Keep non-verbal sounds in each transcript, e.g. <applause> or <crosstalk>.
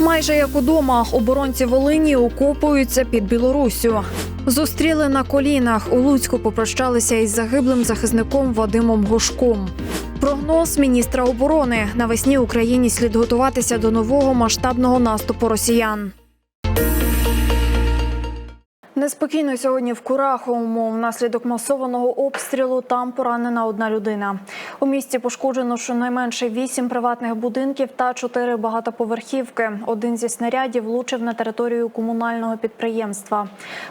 Майже як удома оборонці Волині окопуються під Білоруссю. Зустріли на колінах. У Луцьку попрощалися із загиблим захисником Вадимом Гошком. Прогноз міністра оборони навесні Україні слід готуватися до нового масштабного наступу росіян. Неспокійно сьогодні в Кураховому. Внаслідок масованого обстрілу там поранена одна людина. У місті пошкоджено щонайменше вісім приватних будинків та чотири багатоповерхівки. Один зі снарядів влучив на територію комунального підприємства.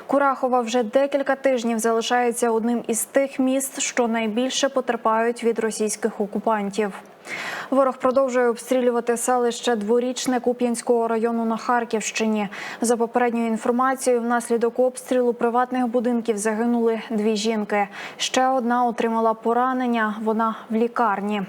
Курахова вже декілька тижнів залишається одним із тих міст, що найбільше потерпають від російських окупантів. Ворог продовжує обстрілювати селище дворічне Куп'янського району на Харківщині. За попередньою інформацією, внаслідок обстрілу приватних будинків загинули дві жінки. Ще одна отримала поранення. Вона в лікарні.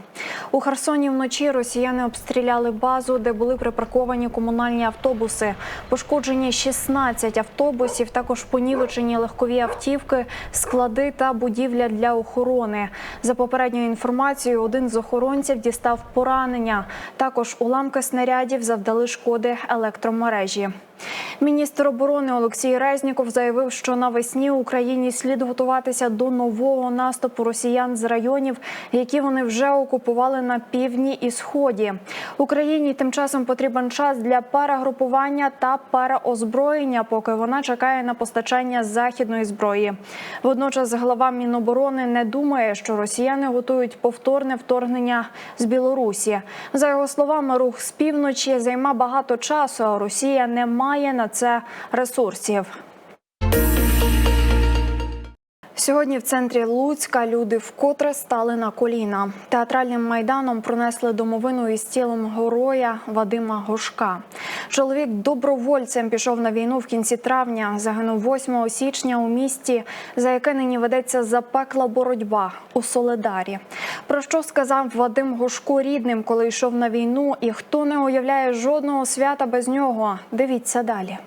У Херсоні вночі росіяни обстріляли базу, де були припарковані комунальні автобуси. Пошкоджені 16 автобусів, також понівечені легкові автівки, склади та будівля для охорони. За попередньою інформацією, один з охоронців дістав поранення. Також уламки снарядів завдали шкоди електромережі. Міністр оборони Олексій Резніков заявив, що навесні Україні слід готуватися до нового наступу росіян з районів, які вони вже окупували на півдні і сході. Україні тим часом потрібен час для перегрупування та переозброєння, поки вона чекає на постачання західної зброї. Водночас глава Міноборони не думає, що росіяни готують повторне вторгнення з Білорусі. За його словами, рух з півночі займе багато часу. а Росія не має на це ресурсів. Сьогодні в центрі Луцька люди вкотре стали на коліна. Театральним майданом пронесли домовину із тілом героя Вадима Гошка. Чоловік добровольцем пішов на війну в кінці травня. Загинув 8 січня у місті, за яке нині ведеться запекла боротьба у Соледарі. Про що сказав Вадим Гошко рідним, коли йшов на війну, і хто не уявляє жодного свята без нього? Дивіться далі.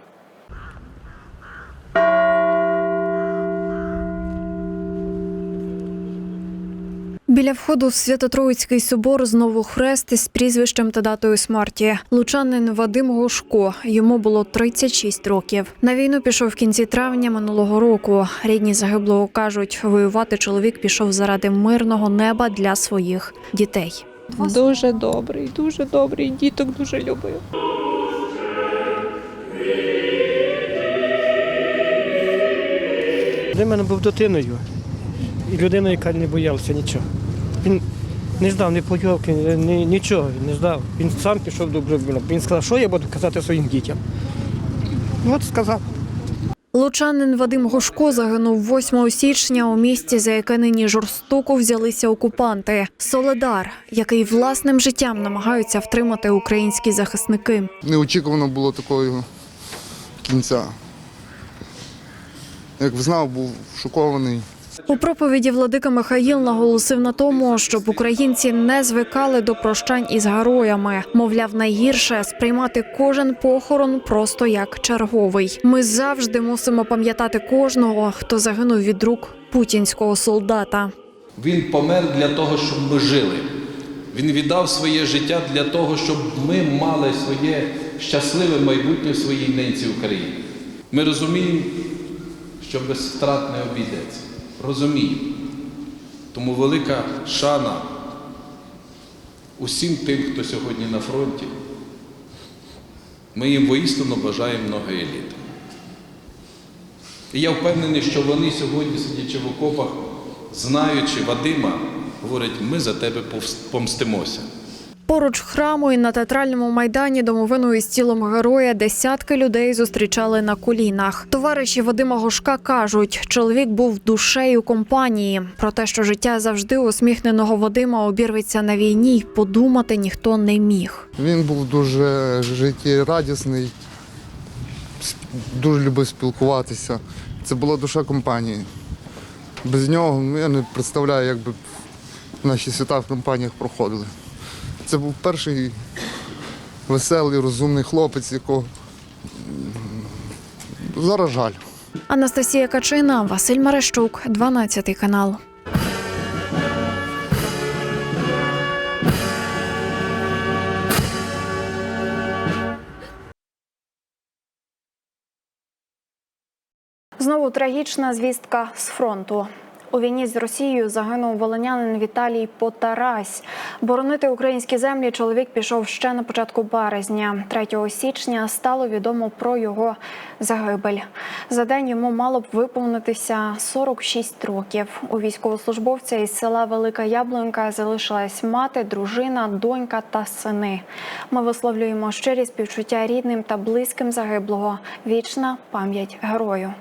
Біля входу в Свято-Троїцький собор знову хрест із прізвищем та датою смерті. Лучанин Вадим Гошко. Йому було 36 років. На війну пішов в кінці травня минулого року. Рідні загиблого кажуть, воювати чоловік пішов заради мирного неба для своїх дітей. Дуже добрий, дуже добрий. Діток дуже любив. Для мене був дитиною і людиною, яка не боялася нічого. Він не ждав ні платьовки, ні, нічого він не ждав. Він сам пішов добровільно. Він сказав, що я буду казати своїм дітям. Ну, От сказав. Лучанин Вадим Гошко загинув 8 січня у місті, за яке нині жорстоко взялися окупанти. Соледар, який власним життям намагаються втримати українські захисники. неочікувано було такого кінця. Як знав, був шокований. У проповіді владика Михаїл наголосив на тому, щоб українці не звикали до прощань із героями. Мовляв, найгірше сприймати кожен похорон просто як черговий. Ми завжди мусимо пам'ятати кожного, хто загинув від рук путінського солдата. Він помер для того, щоб ми жили. Він віддав своє життя для того, щоб ми мали своє щасливе майбутнє в своїй ненці Україні. Ми розуміємо, що без втрат не обійдеться. Розуміємо. Тому велика шана усім тим, хто сьогодні на фронті. Ми їм воістину бажаємо многої літа. І я впевнений, що вони сьогодні, сидячи в окопах, знаючи Вадима, говорять, ми за тебе помстимося. Поруч храму і на театральному майдані домовину із тілом героя десятки людей зустрічали на колінах. Товариші Вадима Гошка кажуть, чоловік був душею компанії. Про те, що життя завжди усміхненого Вадима обірветься на війні, подумати ніхто не міг. Він був дуже життєрадісний, дуже любив спілкуватися. Це була душа компанії. Без нього ну, я не представляю, як би наші свята в компаніях проходили. Це був перший веселий, розумний хлопець, якого зараз жаль. Анастасія Качина, Василь Мерещук, 12 канал. Знову трагічна звістка з фронту. У війні з Росією загинув волонянин Віталій Потарась. Боронити українські землі чоловік пішов ще на початку березня. 3 січня стало відомо про його загибель. За день йому мало б виповнитися 46 років. У військовослужбовця із села Велика Яблунька залишилась мати, дружина, донька та сини. Ми висловлюємо щирі співчуття рідним та близьким загиблого. Вічна пам'ять герою.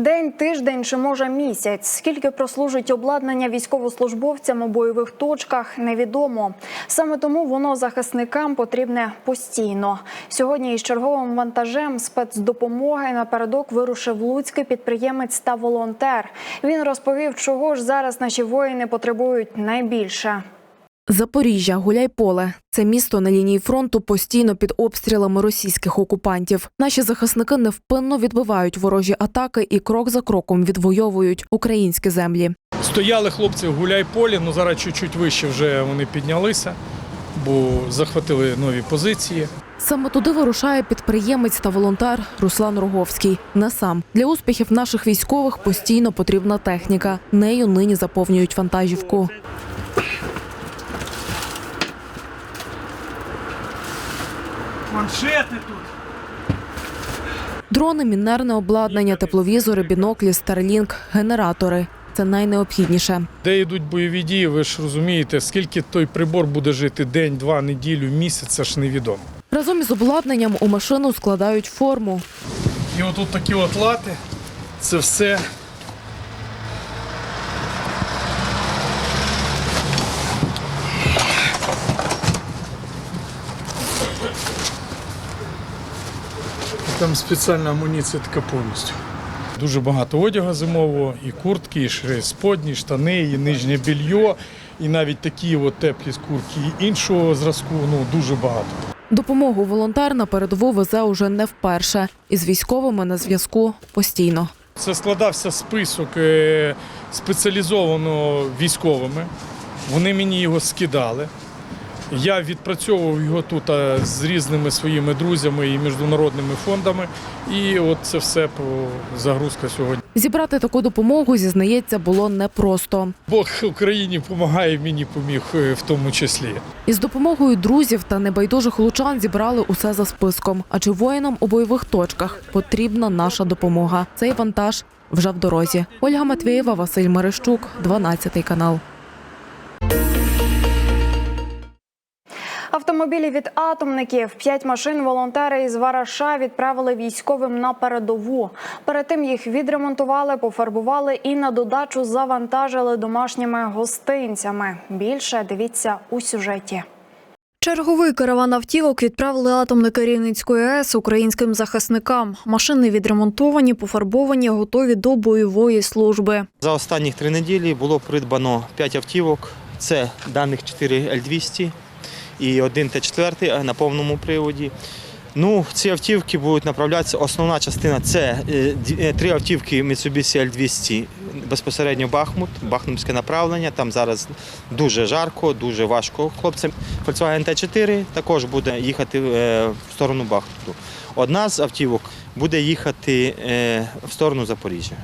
День, тиждень чи може місяць. Скільки прослужить обладнання військовослужбовцям у бойових точках, невідомо. Саме тому воно захисникам потрібне постійно. Сьогодні із черговим вантажем спецдопомоги напередок вирушив луцький підприємець та волонтер. Він розповів, чого ж зараз наші воїни потребують найбільше. Запоріжжя, Гуляйполе – це місто на лінії фронту постійно під обстрілами російських окупантів. Наші захисники невпинно відбивають ворожі атаки і крок за кроком відвоюють українські землі. Стояли хлопці в гуляй-полі, ну зараз чуть-чуть вище вже вони піднялися, бо захватили нові позиції. Саме туди вирушає підприємець та волонтер Руслан Роговський. Не сам для успіхів наших військових постійно потрібна техніка. Нею нині заповнюють вантажівку. Маншети тут. Дрони, мінерне обладнання, тепловізори, біноклі, старлінг, генератори це найнеобхідніше. Де йдуть бойові дії, ви ж розумієте, скільки той прибор буде жити день, два, неділю, місяць, це ж невідомо. Разом із обладнанням у машину складають форму. І отут такі от лати, це все. Там спеціальна амуніція така повністю. Дуже багато одягу зимового, і куртки, і сподні, і штани, і нижнє більйо, і навіть такі от теплі скурки і іншого зразку, ну дуже багато. Допомогу волонтер на передову везе уже не вперше. Із військовими на зв'язку постійно. Це складався список е, спеціалізовано військовими. Вони мені його скидали. Я відпрацьовував його тут з різними своїми друзями і міжнародними фондами. І от це все по загрузка сьогодні. Зібрати таку допомогу, зізнається, було непросто. Бог Україні допомагає, мені поміг е, в тому числі. Із допомогою друзів та небайдужих лучан зібрали усе за списком. Адже воїнам у бойових точках потрібна наша допомога. Цей вантаж вже в дорозі. Ольга Матвієва, Василь Мерещук, 12 канал. Автомобілі від атомників, п'ять машин волонтери із Вараша відправили військовим на передову. Перед тим їх відремонтували, пофарбували і на додачу завантажили домашніми гостинцями. Більше дивіться у сюжеті. Черговий караван автівок відправили атомники Рівненської АЕС українським захисникам. Машини відремонтовані, пофарбовані, готові до бойової служби. За останні три неділі було придбано 5 автівок. Це даних 4 Л-200 і один Т-4 на повному приводі. Ну, ці автівки будуть направлятися. Основна частина це е, е, три автівки Mitsubishi L200 безпосередньо Бахмут, Бахмутське направлення. Там зараз дуже жарко, дуже важко хлопцям. Volkswagen Т4 також буде їхати е, в сторону Бахмуту. Одна з автівок буде їхати е, в сторону Запоріжжя.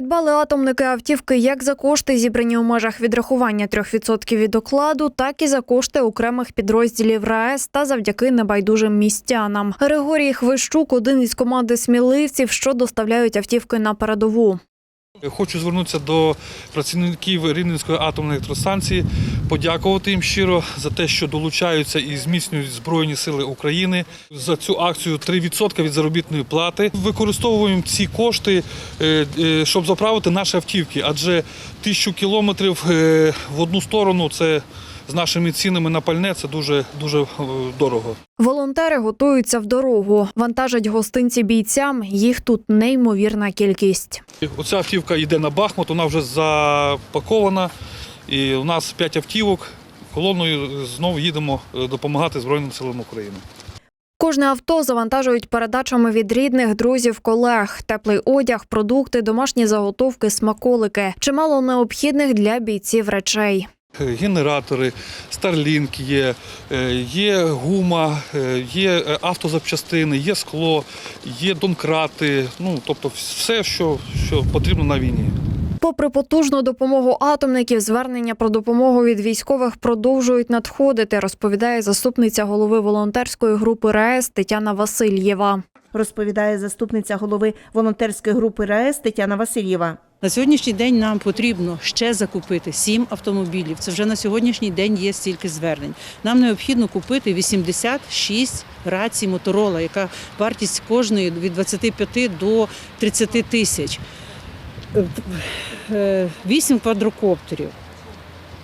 Придбали атомники автівки як за кошти, зібрані у межах відрахування 3% від окладу, так і за кошти окремих підрозділів РаЕС та завдяки небайдужим містянам. Григорій Хвищук – один із команди сміливців, що доставляють автівки на передову. Хочу звернутися до працівників Рівненської атомної електростанції, подякувати їм щиро за те, що долучаються і зміцнюють Збройні Сили України. За цю акцію 3% від заробітної плати. Використовуємо ці кошти, е, е, щоб заправити наші автівки, адже тисячу кілометрів е, в одну сторону це з нашими цінами на пальне це дуже дуже е, дорого. Волонтери готуються в дорогу, вантажать гостинці бійцям. Їх тут неймовірна кількість. Оця автівка йде на Бахмут, вона вже запакована. І у нас 5 автівок. Колоною знову їдемо е, допомагати Збройним силам України. Кожне авто завантажують передачами від рідних, друзів, колег, теплий одяг, продукти, домашні заготовки, смаколики, чимало необхідних для бійців речей. Генератори, Starlink є, е, є гума, е, є е, автозапчастини, є скло, є донкрати. Ну тобто все, що, що потрібно на війні. Попри потужну допомогу атомників, звернення про допомогу від військових продовжують надходити, розповідає заступниця голови волонтерської групи РАЕС Тетяна Васильєва. розповідає заступниця голови волонтерської групи РАЕС Тетяна Васильєва. На сьогоднішній день нам потрібно ще закупити сім автомобілів. Це вже на сьогоднішній день є стільки звернень. Нам необхідно купити 86 рацій Моторола, яка вартість кожної від 25 до 30 тисяч. Е, Вісім квадрокоптерів.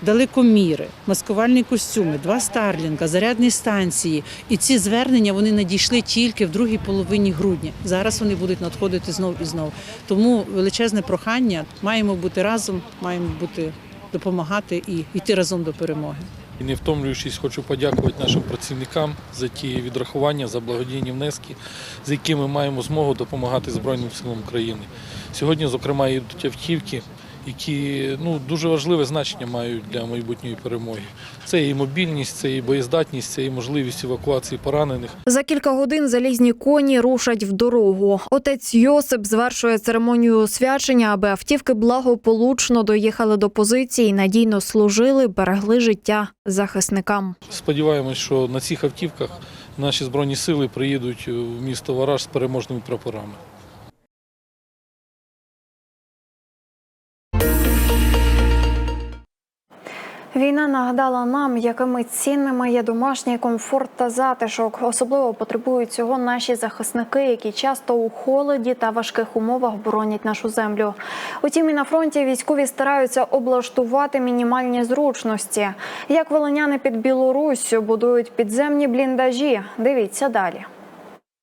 Далекоміри, маскувальні костюми, два старлінга, зарядні станції. І ці звернення вони надійшли тільки в другій половині грудня. Зараз вони будуть надходити знов і знов. Тому величезне прохання маємо бути разом, маємо бути допомагати і йти разом до перемоги. І не втомлюючись, хочу подякувати нашим працівникам за ті відрахування, за благодійні внески, з якими маємо змогу допомагати Збройним силам України. Сьогодні, зокрема, йдуть автівки, які ну, дуже важливе значення мають для майбутньої перемоги. Це і мобільність, це і боєздатність, це і можливість евакуації поранених. За кілька годин залізні коні рушать в дорогу. Отець Йосип звершує церемонію освячення, аби автівки благополучно доїхали до позиції, надійно служили, берегли життя захисникам. Сподіваємось, що на цих автівках наші збройні сили приїдуть в місто Вараж з переможними прапорами. Війна нагадала нам, якими цінними є домашній комфорт та затишок. Особливо потребують цього наші захисники, які часто у холоді та важких умовах боронять нашу землю. Утім, і на фронті військові стараються облаштувати мінімальні зручності. Як волиняни під Білоруссю будують підземні бліндажі. Дивіться далі.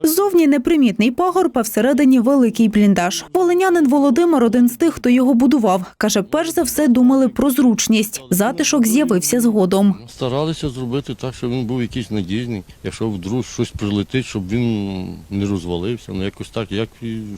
Ззовні непримітний пагорб, а всередині великий бліндаж. Волинянин Володимир один з тих, хто його будував. Каже, перш за все думали про зручність. Затишок з'явився згодом. Старалися зробити так, щоб він був якийсь надійний. Якщо вдруг щось прилетить, щоб він не розвалився. Ну якось так. Як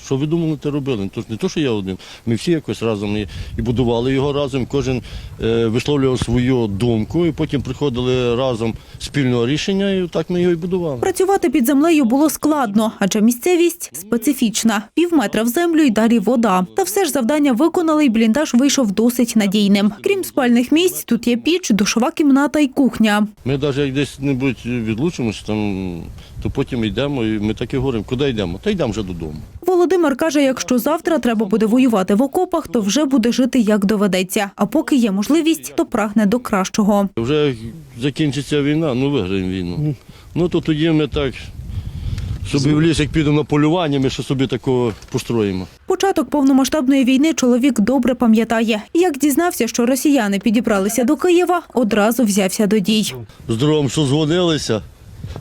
що ви думали, те робили? Ну, То ж не то, що я один. Ми всі якось разом і, і будували його разом. Кожен е, висловлював свою думку, і потім приходили разом спільного рішення, і так ми його і будували. Працювати під землею було складно, адже місцевість специфічна. Пів метра в землю і далі вода. Та все ж завдання виконали, і бліндаж вийшов досить надійним. Крім спальних місць, тут є піч, душова кімната і кухня. Ми навіть як десь-небудь відлучимося, там, то потім йдемо, і ми так і говоримо, куди йдемо? Та йдемо вже додому. Володимир каже, якщо завтра треба буде воювати в окопах, то вже буде жити як доведеться. А поки є можливість, то прагне до кращого. Вже закінчиться війна, ну виграємо війну. Ну то тоді ми так собі в ліс, як підемо на полювання, ми ще собі такого построїмо. Початок повномасштабної війни чоловік добре пам'ятає. Як дізнався, що росіяни підібралися до Києва, одразу взявся до дій. З другом що дзвонилися,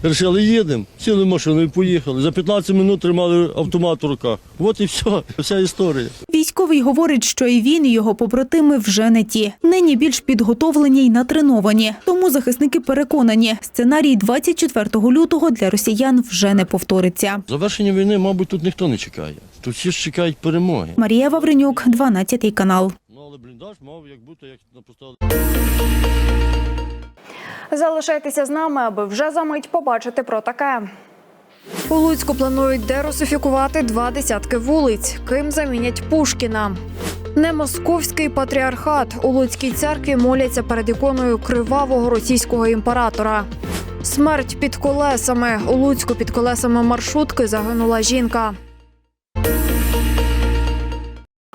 вирішили, їдемо, сіли в машину і поїхали. За 15 минут тримали автомат в руках. От і все, <laughs> вся історія. Військовий говорить, що і він, і його побратими вже не ті. Нині більш підготовлені й натреновані. Тому захисники переконані, сценарій 24 лютого для росіян вже не повториться. Завершення війни, мабуть, тут ніхто не чекає. Тут всі ж чекають перемоги. Марія Вавренюк, 12 канал. Ну але бліндаж мав як бути, як поставили. Залишайтеся з нами, аби вже за мить побачити про таке. У Луцьку планують дерусифікувати два десятки вулиць. Ким замінять Пушкіна. Не московський патріархат. У Луцькій церкві моляться перед іконою кривавого російського імператора. Смерть під колесами. У Луцьку під колесами маршрутки загинула жінка.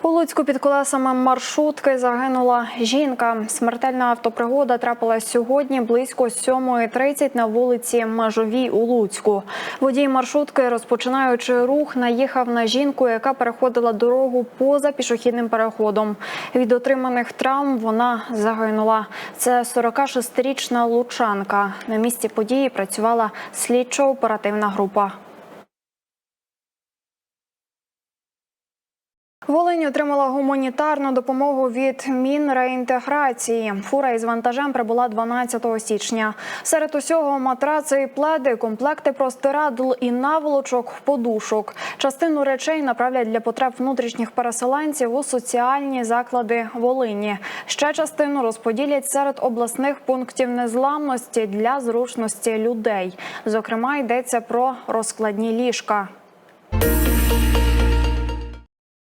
У Луцьку під колесами маршрутки загинула жінка. Смертельна автопригода трапилась сьогодні близько 7.30 на вулиці Межовій у Луцьку. Водій маршрутки, розпочинаючи рух, наїхав на жінку, яка переходила дорогу поза пішохідним переходом. Від отриманих травм вона загинула. Це 46-річна лучанка. На місці події працювала слідчо-оперативна група. Волинь отримала гуманітарну допомогу від Мінреінтеграції. Фура із вантажем прибула 12 січня. Серед усього матраци і пледи, комплекти простирадл і наволочок, подушок. Частину речей направлять для потреб внутрішніх переселенців у соціальні заклади Волині. Ще частину розподілять серед обласних пунктів незламності для зручності людей. Зокрема, йдеться про розкладні ліжка.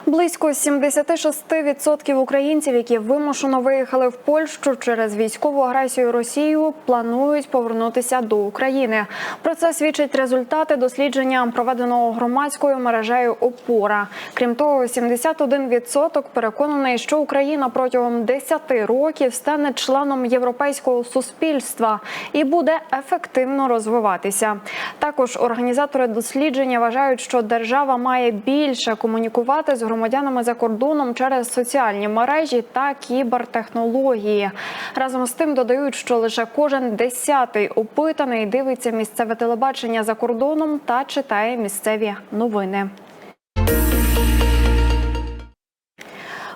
Близько 76% українців, які вимушено виїхали в Польщу через військову агресію Росію, планують повернутися до України. Про це свідчать результати дослідження, проведеного громадською мережею Опора. Крім того, 71% переконаний, що Україна протягом 10 років стане членом європейського суспільства і буде ефективно розвиватися. Також організатори дослідження вважають, що держава має більше комунікувати з громадянами за кордоном через соціальні мережі та кібертехнології. Разом з тим додають, що лише кожен десятий опитаний дивиться місцеве телебачення за кордоном та читає місцеві новини.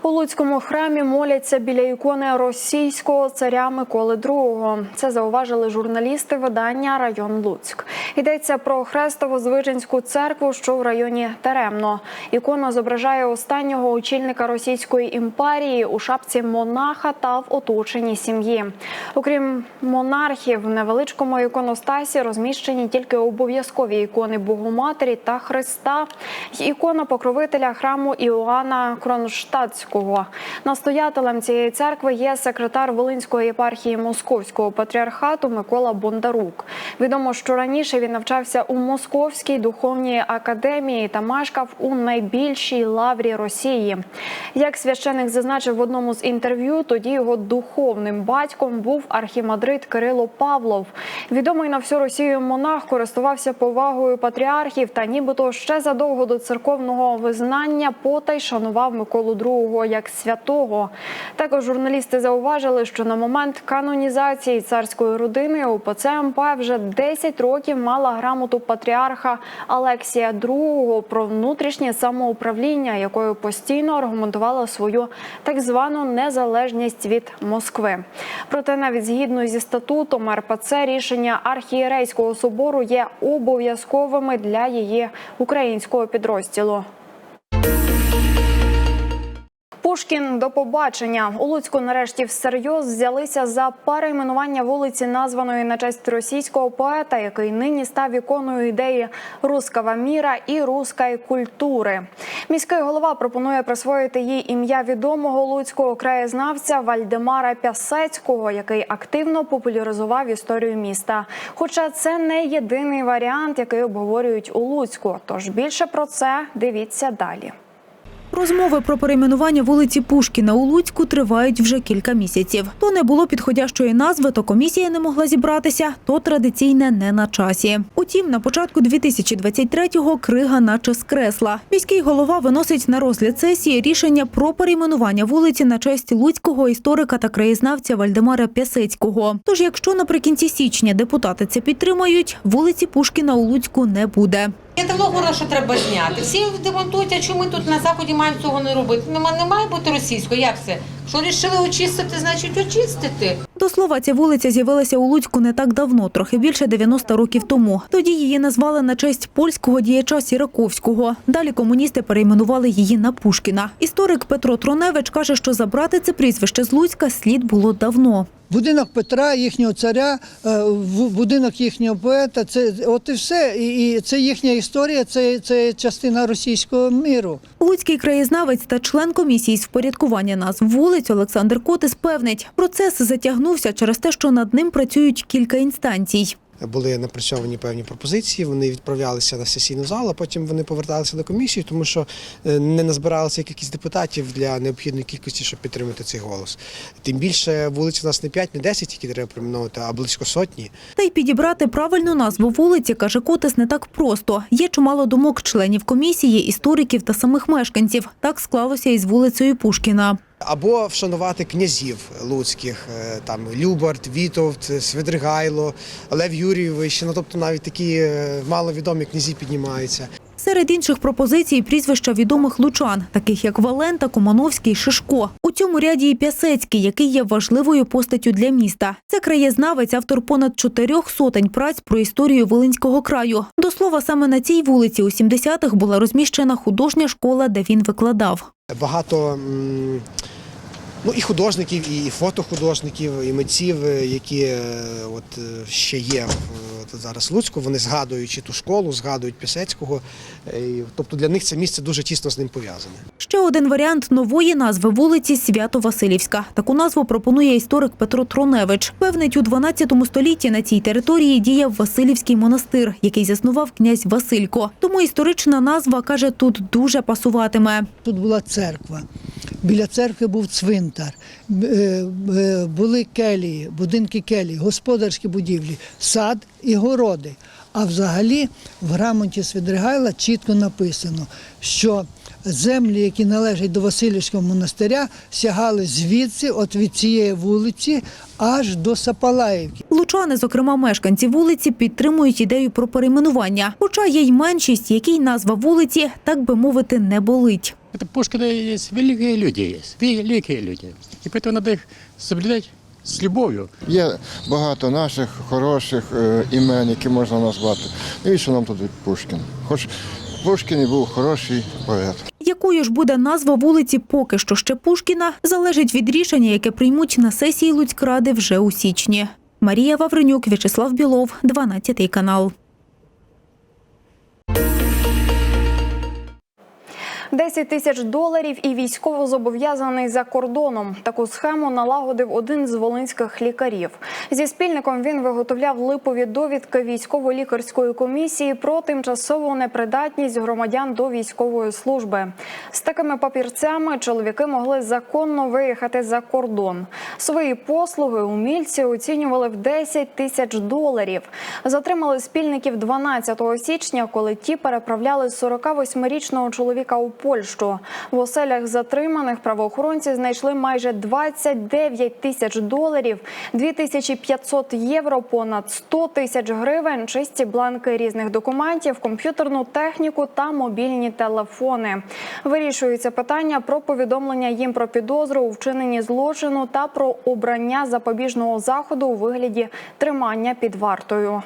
У Луцькому храмі моляться біля ікони російського царя Миколи II. Це зауважили журналісти видання Район Луцьк. Йдеться про Хрестово-Звиженську церкву, що в районі Теремно. Ікона зображає останнього очільника Російської імперії у шапці монаха та в оточенні сім'ї. Окрім монархів, в невеличкому іконостасі розміщені тільки обов'язкові ікони Богоматері та Христа, ікона покровителя храму Іоанна Кронштадтського. Настоятелем цієї церкви є секретар Волинської єпархії Московського патріархату Микола Бондарук. Відомо, що раніше він навчався у Московській духовній академії та мешкав у найбільшій лаврі Росії. Як священик зазначив в одному з інтерв'ю, тоді його духовним батьком був архімандрит Кирило Павлов. Відомий на всю Росію монах користувався повагою патріархів та нібито ще задовго до церковного визнання потай шанував Миколу II як святого. Також журналісти зауважили, що на момент канонізації царської родини УПЦ МП вже 10 років мала грамоту патріарха Алексія II про внутрішнє самоуправління, якою постійно аргументувала свою так звану незалежність від Москви. Проте, навіть згідно зі статутом РПЦ, рішення архієрейського собору є обов'язковими для її українського підрозділу. Пушкін до побачення у Луцьку. Нарешті всерйоз взялися за перейменування вулиці, названої на честь російського поета, який нині став іконою ідеї рускава міра і руської культури. Міський голова пропонує присвоїти їй ім'я відомого луцького краєзнавця Вальдемара Пясецького, який активно популяризував історію міста. Хоча це не єдиний варіант, який обговорюють у Луцьку. Тож більше про це дивіться далі. Розмови про перейменування вулиці Пушкіна у Луцьку тривають вже кілька місяців. То не було підходящої назви, то комісія не могла зібратися, то традиційне не на часі. Утім, на початку 2023-го крига наче скресла. Міський голова виносить на розгляд сесії рішення про перейменування вулиці на честь луцького історика та краєзнавця Вальдемара Пясецького. Тож, якщо наприкінці січня депутати це підтримають, вулиці Пушкіна у Луцьку не буде. Я давно говорила, що треба зняти. Всі демонтують, а чому ми тут на заході маємо цього не робити? Нема, не має бути російською. Як це? Що рішили очистити, значить очистити. До слова, ця вулиця з'явилася у Луцьку не так давно, трохи більше 90 років тому. Тоді її назвали на честь польського діяча Сіраковського. Далі комуністи перейменували її на Пушкіна. Історик Петро Троневич каже, що забрати це прізвище з Луцька слід було давно. Будинок Петра, їхнього царя, е, будинок їхнього поета. Це от і все. І, і це їхня історія, це, це частина російського міру. Луцький краєзнавець та член комісії з впорядкування назв вулиць Олександр Котис певнить, процес затягнувся через те, що над ним працюють кілька інстанцій. були напрацьовані певні пропозиції. Вони відправлялися на сесійну залу, а потім вони поверталися до комісії, тому що е, не назбиралася кількість депутатів для необхідної кількості, щоб підтримати цей голос. Тим більше вулиць у нас не 5, не 10, які треба примінувати, а близько сотні. Та й підібрати правильну назву вулиці, каже Котис, не так просто. Є чимало думок членів комісії, істориків та самих мешканців. Так склалося і з вулицею Пушкіна. Або вшанувати князів луцьких, е, там Любарт, Вітовт, Свидригайло, Лев Юрійович, ну тобто навіть такі е, маловідомі князі піднімаються. Серед інших пропозицій прізвища відомих лучан, таких як Валента, Комановський, Шишко. У цьому ряді і Пясецький, який є важливою постаттю для міста. Це краєзнавець, автор понад чотирьох сотень праць про історію Волинського краю. До слова, саме на цій вулиці у 70-х була розміщена художня школа, де він викладав. Багато ну, і художників, і фотохудожників, і митців, е, які е, от, е, ще є в- от зараз в Луцьку, вони згадуючи ту школу, згадують Пісецького. Тобто для них це місце дуже тісно з ним пов'язане. Ще один варіант нової назви вулиці Свято-Василівська. Таку назву пропонує історик Петро Троневич. Певнить, у 12 столітті на цій території діяв Василівський монастир, який заснував князь Василько. Тому історична назва, каже, тут дуже пасуватиме. Тут була церква. Біля церкви був цвинтар, Б- е, е, були келії, будинки келії, господарські будівлі, сад і городи. А взагалі в грамоті Свидригайла чітко написано, що землі, які належать до Васильівського монастиря, сягали звідси, от від цієї вулиці, аж до Сапалаївки. Лучани, зокрема мешканці вулиці, підтримують ідею про перейменування. Хоча є й меншість, якій назва вулиці, так би мовити, не болить. Это Пушкина есть великие люди есть, великие люди. И поэтому надо их соблюдать с любовью. Є багато наших хороших е, імен, які можна назвати. Навіщо нам тут Пушкін? Хоч Пушкін і був хороший поет. Якою ж буде назва вулиці поки що ще Пушкіна, залежить від рішення, яке приймуть на сесії Луцькради вже у січні. Марія Вавренюк, В'ячеслав Білов, 12 канал. 10 тисяч доларів і військово зобов'язаний за кордоном. Таку схему налагодив один з волинських лікарів. Зі спільником він виготовляв липові довідки військово-лікарської комісії про тимчасову непридатність громадян до військової служби. З такими папірцями чоловіки могли законно виїхати за кордон. Свої послуги умільці оцінювали в 10 тисяч доларів. Затримали спільників 12 січня, коли ті переправляли 48-річного чоловіка у Польщу. В оселях затриманих правоохоронці знайшли майже 29 тисяч доларів, 2500 євро, понад 100 тисяч гривень, чисті бланки різних документів, комп'ютерну техніку та мобільні телефони. Вирішується питання про повідомлення їм про підозру у вчиненні злочину та про обрання запобіжного заходу у вигляді тримання під вартою.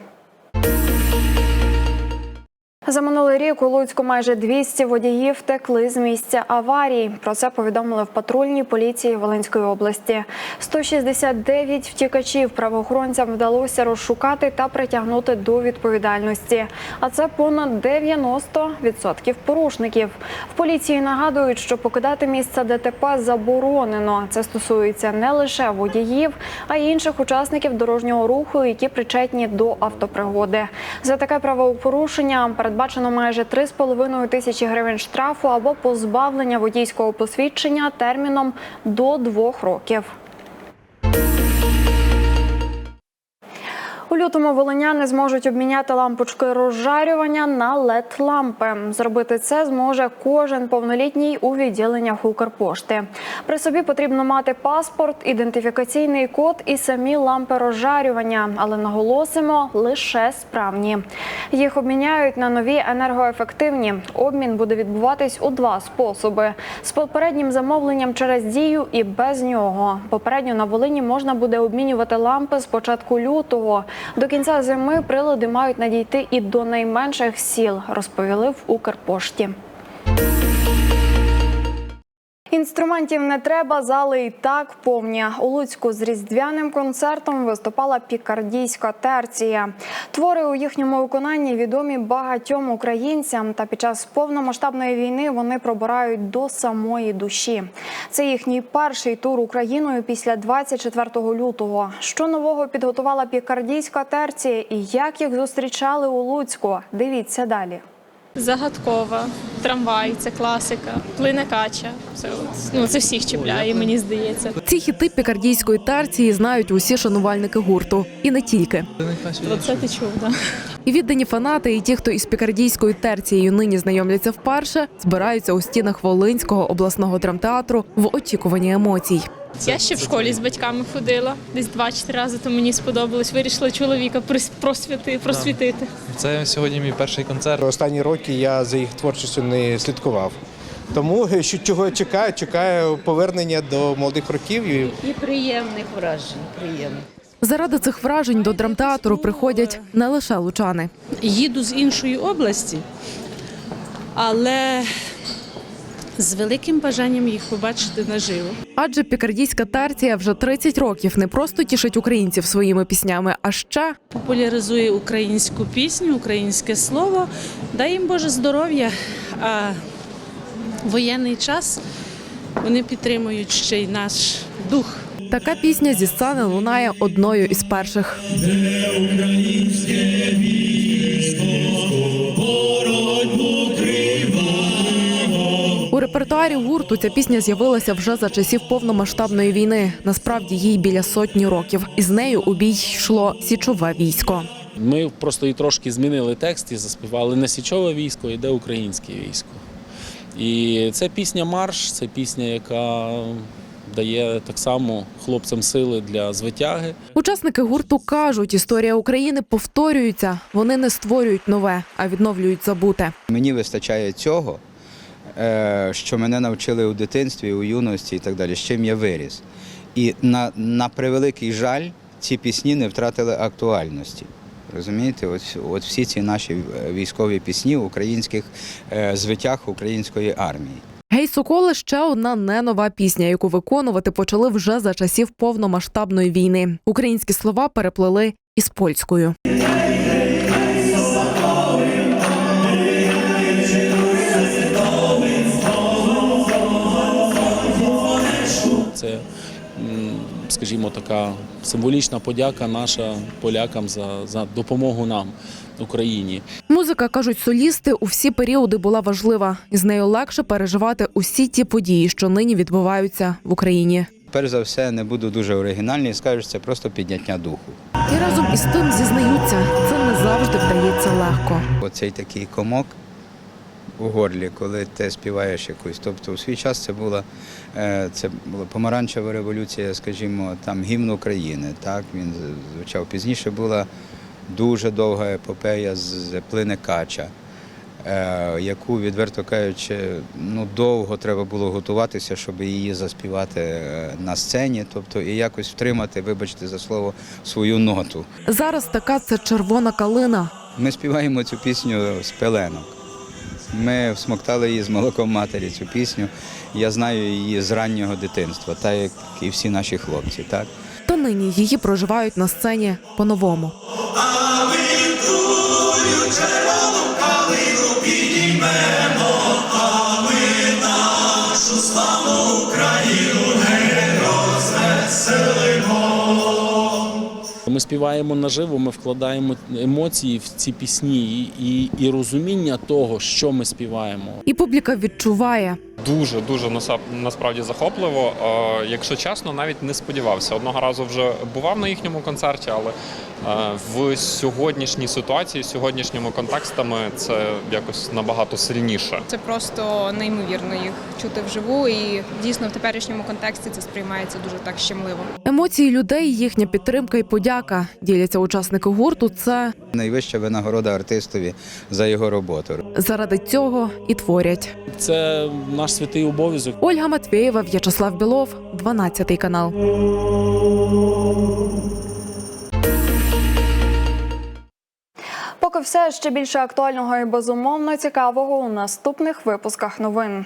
За минулий рік у Луцьку майже 200 водіїв втекли з місця аварії. Про це повідомили в патрульній поліції Волинської області. 169 втікачів правоохоронцям вдалося розшукати та притягнути до відповідальності. А це понад 90% порушників. В поліції нагадують, що покидати місце ДТП заборонено. Це стосується не лише водіїв, а й інших учасників дорожнього руху, які причетні до автопригоди. За таке правопорушення передбачено майже 3,5 тисячі гривень штрафу або позбавлення водійського посвідчення терміном до двох років. У лютому волиняни зможуть обміняти лампочки розжарювання на led лампи Зробити це зможе кожен повнолітній у відділеннях Укрпошти. При собі потрібно мати паспорт, ідентифікаційний код і самі лампи розжарювання, але наголосимо лише справні. Їх обміняють на нові енергоефективні. Обмін буде відбуватись у два способи: з попереднім замовленням через дію і без нього. Попередньо на Волині можна буде обмінювати лампи з початку лютого. До кінця зими прилади мають надійти і до найменших сіл, розповіли в Укрпошті. Інструментів не треба, зали і так повні. У Луцьку з різдвяним концертом виступала пікардійська терція. Твори у їхньому виконанні відомі багатьом українцям. Та під час повномасштабної війни вони пробирають до самої душі. Це їхній перший тур Україною після 24 лютого. Що нового підготувала пікардійська терція і як їх зустрічали у Луцьку? Дивіться далі. Загадкова, трамвай, це класика, плине кача. Це, от, ну, це всіх чіпляє, мені здається. Ці хіти пікардійської терції знають усі шанувальники гурту, і не тільки. Оце ти чув, так. І віддані фанати, і ті, хто із пікардійською терцією нині знайомляться вперше, збираються у стінах Волинського обласного драмтеатру в очікуванні емоцій. Я ще в школі з батьками ходила, десь два-чотири рази, то мені сподобалось. Вирішила чоловіка просвіти, просвітити. Це сьогодні мій перший концерт. Останні роки я за їх творчістю не слідкував. Тому <laughs> що чого я чекаю, чекаю повернення до молодих років. І І приємних вражень, приємних. Заради цих вражень до драмтеатру приходять не лише лучани. Їду з іншої області, але з великим бажанням їх побачити наживо. Адже пікардійська терція вже 30 років не просто тішить українців своїми піснями, а ще Популяризує українську пісню, українське слово. Дай їм Боже здоров'я. А воєнний час вони підтримують ще й наш дух. така пісня зі сцени лунає одною із перших. У репертуарі гурту ця пісня з'явилася вже за часів повномасштабної війни. Насправді їй біля сотні років. Із нею у бій йшло січове військо. Ми просто і трошки змінили текст і заспівали не січове військо, йде українське військо. І це пісня Марш, це пісня, яка дає так само хлопцям сили для звитяги. Учасники гурту кажуть, історія України повторюється. Вони не створюють нове, а відновлюють забуте. Мені вистачає цього, що мене навчили у дитинстві, у юності і так далі, з чим я виріс. І на, на превеликий жаль, ці пісні не втратили актуальності. Розумієте, от, от всі ці наші е, військові пісні українських е, звитях української армії. Гей Соколи ще одна не нова пісня, яку виконувати почали вже за часів повномасштабної війни. Українські слова переплели із польською. Скажімо, така символічна подяка наша полякам за, за допомогу нам, Україні. Музика кажуть солісти, у всі періоди була важлива, і з нею легше переживати усі ті події, що нині відбуваються в Україні. Перш за все, не буду дуже оригінальний, скажу, це просто підняття духу. І разом із тим зізнаються, це не завжди вдається легко. Оцей такий комок у горлі, коли ти співаєш якусь. Тобто у свій час це була, е, це була помаранчева революція, скажімо, там гімн України. Так, він звучав пізніше була дуже довга епопея з плине Кача. е, Яку, відверто кажучи, ну довго треба було готуватися, щоб її заспівати е, на сцені, тобто і якось втримати, вибачте за слово, свою ноту. Зараз така це червона калина. Ми співаємо цю пісню з пеленок. Ми всмоктали її з молоком матері, цю пісню. Я знаю її з раннього дитинства, так як і всі наші хлопці. Так? то нині її проживають на сцені по-новому. Ми співаємо наживо, ми вкладаємо емоції в ці пісні і, і, розуміння того, що ми співаємо. І публіка відчуває. Дуже дуже насправді захопливо. Якщо чесно, навіть не сподівався. Одного разу вже бував на їхньому концерті, але в сьогоднішній ситуації, сьогоднішніми контекстами це якось набагато сильніше. Це просто неймовірно їх чути вживу, і дійсно в теперішньому контексті це сприймається дуже так щемливо. Емоції людей, їхня підтримка і подяка. Діляться учасники гурту. Це Найвища винагорода артистові за його роботу. заради цього і творять. Це наш святий обов'язок. Ольга Матвєєва, В'ячеслав Білов, 12 канал. Поки все ще більше актуального і безумовно цікавого у наступних випусках новин.